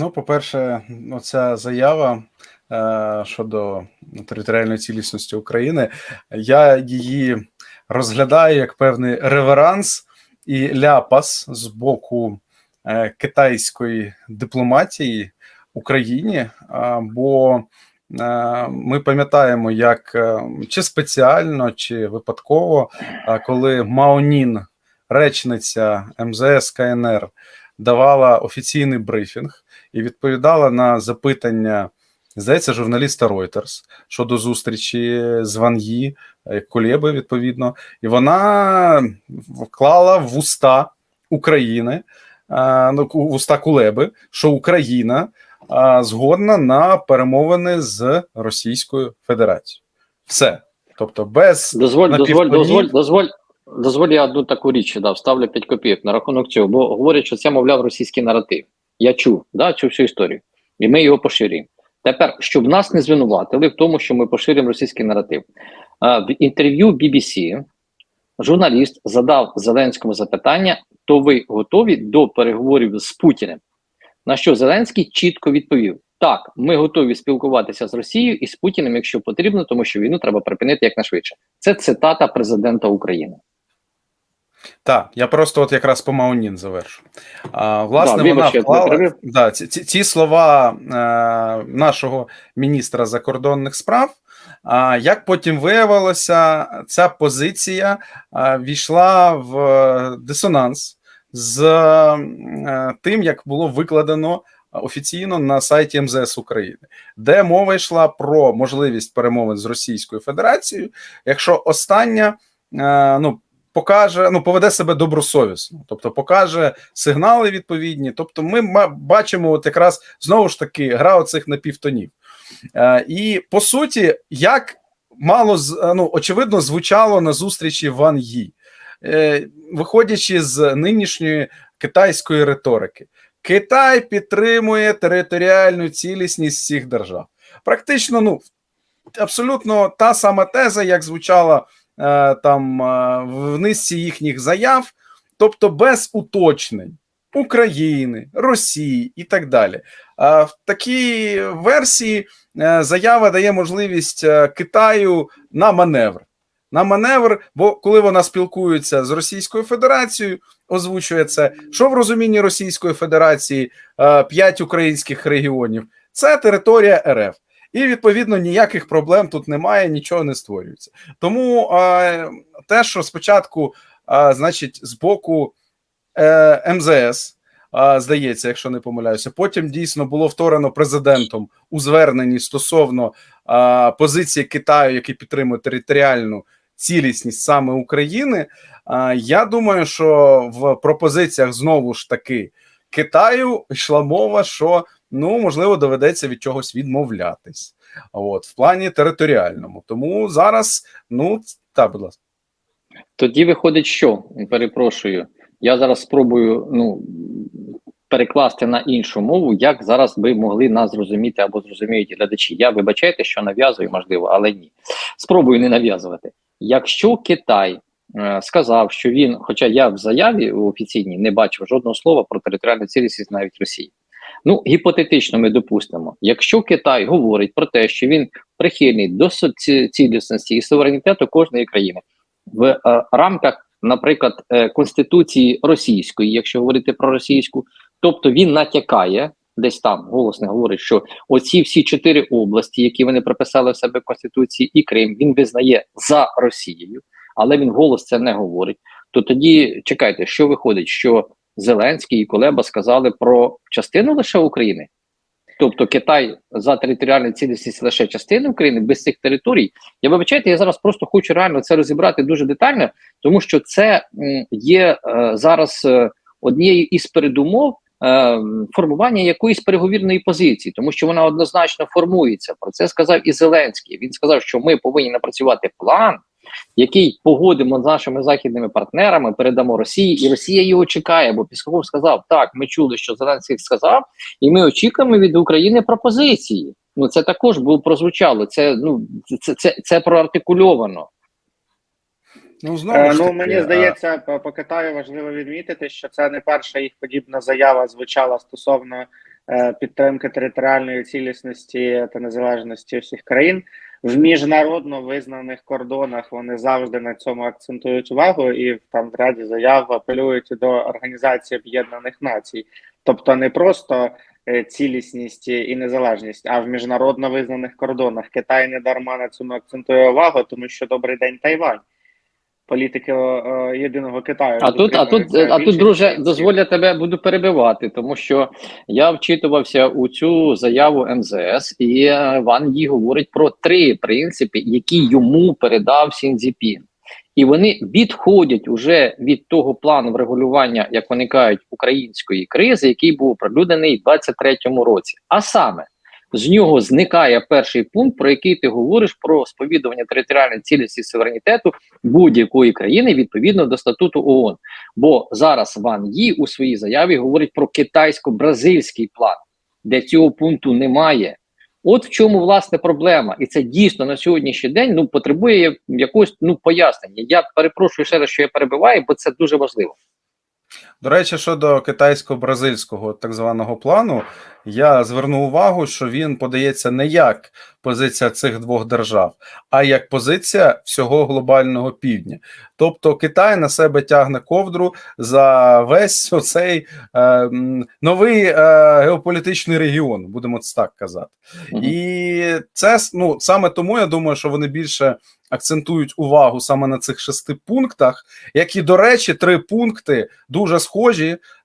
Ну, по-перше, оця заява е, щодо територіальної цілісності України, я її розглядаю як певний реверанс і ляпас з боку е, китайської дипломатії Україні. Бо е, ми пам'ятаємо, як е, чи спеціально, чи випадково, а, коли Маонін, речниця МЗС КНР, давала офіційний брифінг і відповідала на запитання, здається, журналіста Reuters щодо зустрічі з Ван Ї, е, Кулєби, відповідно, і вона вклала в уста України, е, ну, в уста Кулеби, що Україна е, згодна на перемовини з Російською Федерацією. Все. Тобто, без Дозволь, дозволь, дозволь, дозволь, дозволь я одну таку річ да, вставлю 5 копійок на рахунок цього, бо говорять, що це, мовляв, російський наратив. Я чув, да, чув всю історію. І ми його поширюємо. Тепер, щоб нас не звинуватили в тому, що ми поширюємо російський наратив. В інтерв'ю BBC журналіст задав Зеленському запитання: то ви готові до переговорів з Путіним? На що Зеленський чітко відповів: так, ми готові спілкуватися з Росією і з Путіним, якщо потрібно, тому що війну треба припинити якнайшвидше. Це цитата президента України. Так, я просто от якраз по Маунін завершу. А, власне, Да, вона вклала да, ці, ці, ці слова е, нашого міністра закордонних справ. А як потім виявилося, ця позиція е, війшла в е, дисонанс з е, тим, як було викладено офіційно на сайті МЗС України, де мова йшла про можливість перемовин з Російською Федерацією, якщо остання ну покаже, ну поведе себе добросовісно, тобто покаже сигнали відповідні. Тобто, ми бачимо, от якраз знову ж таки гра оцих напівтонів. Е, і по суті, як мало е, ну, очевидно звучало на зустрічі Ван Ї, е, виходячи з нинішньої китайської риторики. Китай підтримує територіальну цілісність всіх держав. Практично, ну абсолютно та сама теза, як звучала там е, в низці їхніх заяв, тобто без уточнень України, Росії і так далі. А в такій версії е, заява дає можливість е, Китаю на маневр. На маневр, бо коли вона спілкується з Російською Федерацією, озвучує це, що в розумінні Російської Федерації е, п'ять українських регіонів це територія РФ. І відповідно ніяких проблем тут немає, нічого не створюється. Тому те, що спочатку, значить, з боку е, МЗС, е, здається, якщо не помиляюся, потім дійсно було вторено президентом у зверненні стосовно е, позиції Китаю, який підтримує територіальну цілісність саме України. Е, я думаю, що в пропозиціях знову ж таки Китаю йшла мова, що ну можливо доведеться від чогось відмовлятись. От в плані територіальному. Тому зараз, ну так, будь ласка. Тоді виходить, що перепрошую. Я зараз спробую ну перекласти на іншу мову, як зараз би могли нас зрозуміти або зрозуміють глядачі. Я вибачайте, що нав'язую, можливо, але ні. Спробую не нав'язувати. Якщо Китай е, сказав, що він, хоча я в заяві офіційній не бачив жодного слова про територіальну цілісність навіть Росії. Ну, гіпотетично, ми допустимо, якщо Китай говорить про те, що він прихильний до цілісності і суверенітету кожної країни в е, рамках, наприклад, е, конституції російської, якщо говорити про російську, тобто він натякає десь там голосно говорить, що оці всі чотири області, які вони прописали в себе в конституції, і Крим, він визнає за Росією, але він голос це не говорить. То тоді чекайте, що виходить, що Зеленський і Колеба сказали про частину лише України. Тобто Китай за територіальну цілісність лише частини України без цих територій. Я вибачайте, я зараз просто хочу реально це розібрати дуже детально, тому що це є е, зараз е, однією із передумов е, формування якоїсь переговірної позиції, тому що вона однозначно формується. Про це сказав і Зеленський. Він сказав, що ми повинні напрацювати план, який погодимо з нашими західними партнерами, передамо Росії, і Росія його чекає. Бо Пісков сказав: так, ми чули, що Зеленський сказав, і ми очікуємо від України пропозиції. Ну це також було прозвучало. Це ну це, це, це проартикульовано. Ну, знову Е, ж Ну таки, мені а, здається, по, по Китаю важливо відмітити, що це не перша їх подібна заява звучала стосовно е, підтримки територіальної цілісності та незалежності всіх країн. В міжнародно визнаних кордонах вони завжди на цьому акцентують увагу і там в раді заяв апелюють до Організації Об'єднаних Націй, тобто не просто е, цілісність і незалежність, а в міжнародно визнаних кордонах. Китай не дарма на цьому акцентує увагу, тому що добрий день Тайвань. Політики е, єдиного Китаю А тут, а тут, а тут, друже, дозволь я тебе буду перебивати, тому що я вчитувався у цю заяву МЗС, і е, Ван Ї говорить про три принципи, які йому передав Сінзіпін. І вони відходять уже від того плану врегулювання, як вони кажуть, української кризи, який був оприлюднений у 23-му році. А саме з нього зникає перший пункт, про який ти говориш про сповідування територіальної цілісності суверенітету будь-якої країни відповідно до статуту ООН. Бо зараз Ван Ї у своїй заяві говорить про китайсько-бразильський план, де цього пункту немає. От в чому власне проблема, і це дійсно на сьогоднішній день ну потребує якогось ну пояснення. Я перепрошую ще раз, що я перебиваю, бо це дуже важливо. До речі, щодо китайсько-бразильського так званого плану, я зверну увагу, що він подається не як позиція цих двох держав, а як позиція всього глобального півдня. Тобто Китай на себе тягне ковдру за весь оцей е, новий е, геополітичний регіон, будемо це так казати. Мгм. І це ну саме тому я думаю, що вони більше акцентують увагу саме на цих шести пунктах, які, до речі, три пункти дуже схожі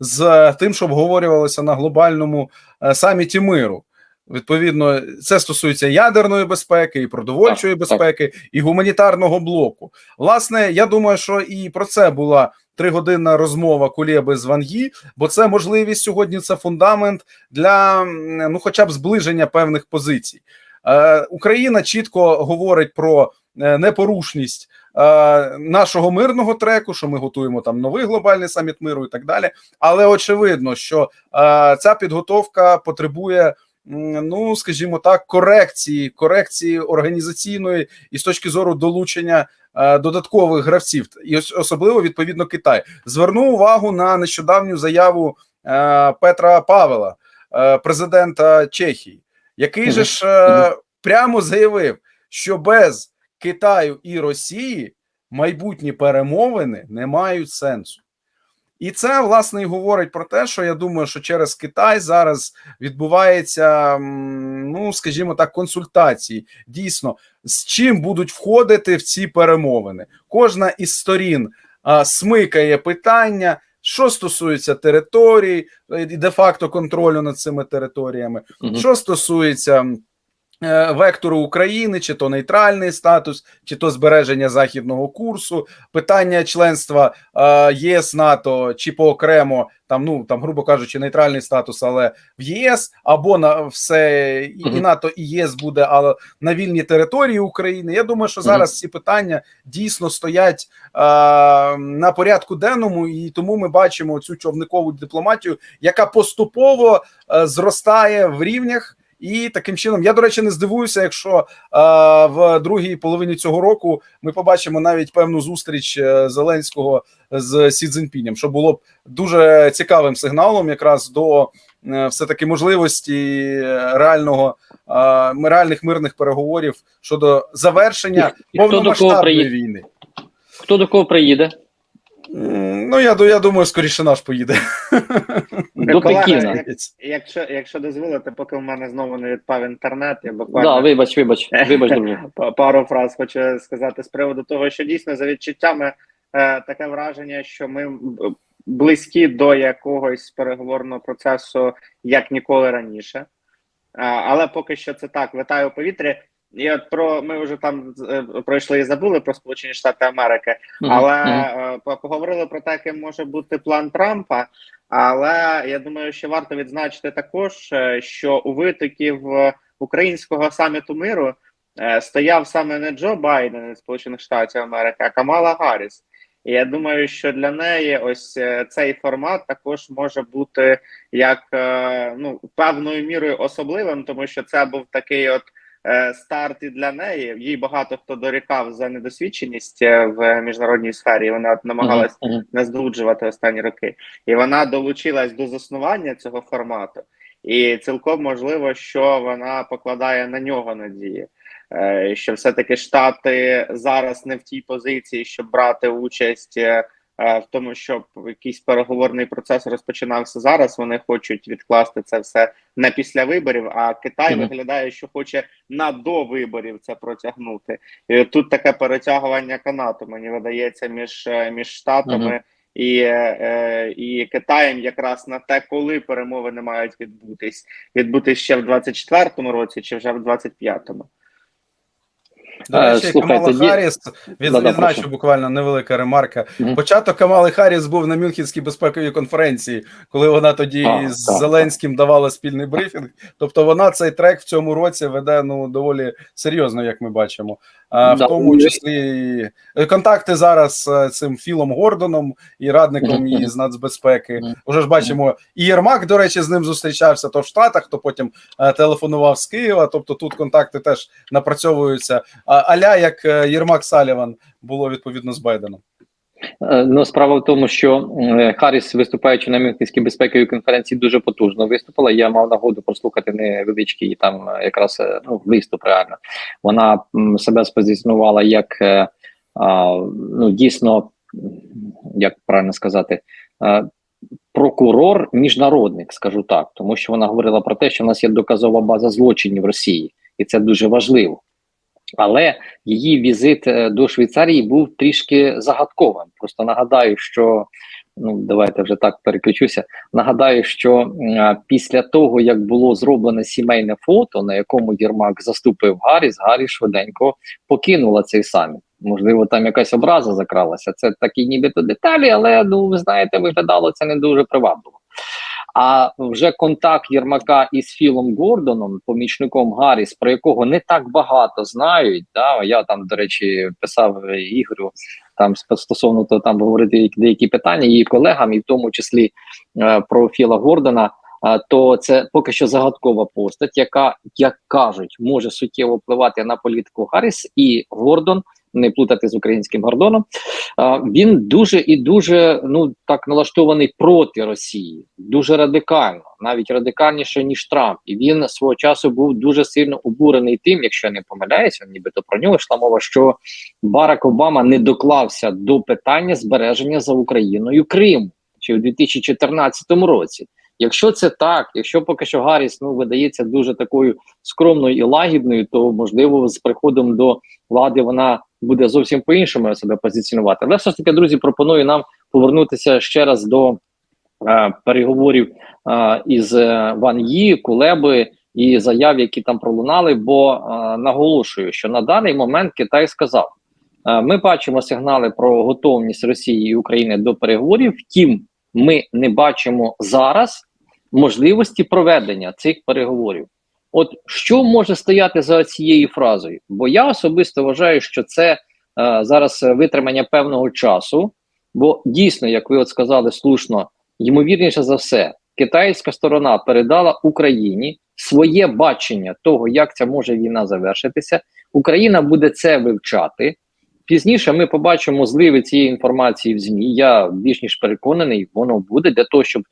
з тим, що обговорювалося на глобальному е, саміті миру. Відповідно, це стосується ядерної безпеки, і продовольчої Так, безпеки, і гуманітарного блоку. Власне, я думаю, що і про це була тригодинна розмова Кулєби з Ван Ї, бо це можливість сьогодні. Це фундамент для ну, хоча б зближення певних позицій. Е, Україна чітко говорить про е, непорушність е, нашого мирного треку, що ми готуємо там новий глобальний саміт миру і так далі. Але очевидно, що е, ця підготовка потребує. Ну, скажімо так, корекції, корекції організаційної і з точки зору долучення е, додаткових гравців, і особливо відповідно Китай. Зверну увагу на нещодавню заяву е, Петра Павела, е, президента Чехії, який же ж е, прямо заявив, що без Китаю і Росії майбутні перемовини не мають сенсу. І це власне і говорить про те, що я думаю, що через Китай зараз відбувається, ну скажімо так, консультації. Дійсно, з чим будуть входити в ці перемовини. Кожна із сторін а, смикає питання, що стосується територій де-факто контролю над цими територіями, Мгм. що стосується е, вектору України, чи то нейтральний статус, чи то збереження західного курсу, питання членства е, єС НАТО, чи по окремо там, ну там, грубо кажучи, нейтральний статус, але в ЄС, або на все і, НАТО, і ЄС буде, але на вільній території України. Я думаю, що зараз ці питання дійсно стоять е, на порядку денному, і тому ми бачимо цю човникову дипломатію, яка поступово е, зростає в рівнях. І таким чином, я до речі, не здивуюся, якщо е, в другій половині цього року ми побачимо навіть певну зустріч е, Зеленського з Сі Цзіньпінем, що було б дуже цікавим сигналом, якраз до е, все таки можливості реального е, реальних мирних переговорів щодо завершення повномасштабної війни. Хто до кого приїде? Ну я я думаю, скоріше наш поїде. До Пекіна. Якщо, якщо дозволите, поки в мене знову не відпав інтернет, я буквально Да, вибач, вибач, вибач. Па- пару фраз хочу сказати з приводу того, що дійсно за відчуттями е, таке враження, що ми близькі до якогось переговорного процесу як ніколи раніше. А, але поки що це так, витає у повітрі. От про ми вже там е, пройшли і забули про Сполучені Штати Америки, але е, по- поговорили про те, яким може бути план Трампа. Але я думаю, що варто відзначити також, е, що у витоків українського саміту миру стояв саме не Джо Байден із Сполучених Штатів Америки, а Камала Гарріс. І я думаю, що для неї ось цей формат також може бути як ну певною мірою особливим, тому що це був такий от старт і для неї. Їй багато хто дорікав за недосвідченість е, в міжнародній сфері. Вона намагалась мгм. не здуджувати останні роки. І вона долучилась до заснування цього формату. і цілком можливо, що вона покладає на нього надії. Е, Що все-таки Штати зараз не в тій позиції, щоб брати участь е, е, в тому, щоб якийсь переговорний процес розпочинався зараз. Вони хочуть відкласти це все на після виборів. А Китай Мгм. виглядає, що хоче на до виборів це протягнути. І тут таке перетягування канату мені видається між, е, між штатами. Мгм. І, е, і Китаєм якраз на те, коли перемовини мають відбутись, відбутись ще в 24-му році чи вже в 25-му. До Е, речі, слухайте, Камала є- Харріс, від, Да-да, відзначу да, буквально невелика ремарка. Угу. Початок Камали Харріс був на Мюнхенській безпековій конференції, коли вона тоді А, з так, Зеленським давала спільний брифінг. Тобто вона цей трек в цьому році веде ну доволі серйозно, як ми бачимо. А, в Да, тому числі контакти зараз з цим Філом Гордоном і радником із нацбезпеки. Уже ж бачимо, і Єрмак, до речі, з ним зустрічався то в Штатах, то потім е, телефонував з Києва. Тобто тут контакти теж напрацьовуються. Аля як е, Єрмак Саліван було відповідно з Байденом. Е, Ну, справа в тому, що е, Харріс, виступаючи на Мюнхенській безпековій конференції, дуже потужно виступила. Я мав нагоду прослухати невеличкий там е, якраз ну, виступ. Реально вона себе спозиціонувала як ну дійсно, як правильно сказати, прокурор міжнародник, скажу так, тому що вона говорила про те, що в нас є доказова база злочинів Росії, і це дуже важливо. Але її візит е, до Швейцарії був трішки загадковим. Просто нагадаю, що ну давайте вже так переключуся. Нагадаю, що а, після того як було зроблене сімейне фото, на якому Єрмак заступив Гарріс, Гаррі швиденько покинула цей саміт. Можливо, там якась образа закралася. Це такі нібито деталі, але ну ви знаєте, виглядало це не дуже привабливо. А вже контакт Єрмака із Філом Гордоном, помічником Гарріс, про якого не так багато знають. Да? Я там, до речі, писав Ігорю там стосовно того, там говорити деякі питання її колегам, і в тому числі е, про Філа Гордона. е, То це поки що загадкова постать, яка, як кажуть, може суттєво впливати на політику Гарріс і Гордон, не плутати з українським Гордоном. Він дуже і дуже ну так налаштований проти Росії, дуже радикально, навіть радикальніше ніж Трамп. І він свого часу був дуже сильно обурений тим, якщо я не помиляюся, нібито про нього йшла мова, що Барак Обама не доклався до питання збереження за Україною Криму ще у 2014 році. Якщо це так, якщо поки що Гарріс ну видається дуже такою скромною і лагідною, то можливо з приходом до влади вона буде зовсім по-іншому себе позиціонувати. Але все ж таки, друзі, пропоную нам повернутися ще раз до е, переговорів е, із е, Ван Ї, Кулеби і заяв, які там пролунали. Бо е, наголошую, що на даний момент Китай сказав: е, ми бачимо сигнали про готовність Росії і України до переговорів. Втім, ми не бачимо зараз можливості проведення цих переговорів. От що може стояти за цією фразою? Бо я особисто вважаю, що це е, зараз витримання певного часу, бо дійсно, як ви от сказали слушно, ймовірніше за все, китайська сторона передала Україні своє бачення того, як ця може війна завершитися. Україна буде це вивчати. Пізніше ми побачимо зливи цієї інформації в ЗМІ. Я більш ніж переконаний, воно буде для того, щоб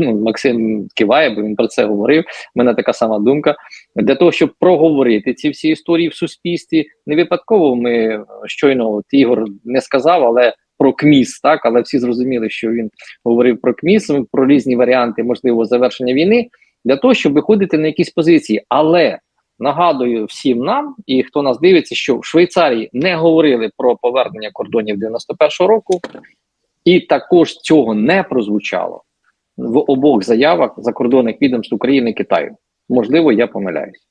ну, Максим киває, бо він про це говорив. У мене така сама думка. Для того, щоб проговорити ці всі історії в суспільстві, не випадково ми е, щойно от Ігор не сказав, але про КМІС, так але всі зрозуміли, що він говорив про КМІС, про різні варіанти можливого завершення війни, для того, щоб виходити на якісь позиції. Але нагадую всім нам, і хто нас дивиться, що в Швейцарії не говорили про повернення кордонів 91-го року, і також цього не прозвучало в обох заявах закордонних відомств України і Китаю. Можливо, я помиляюсь.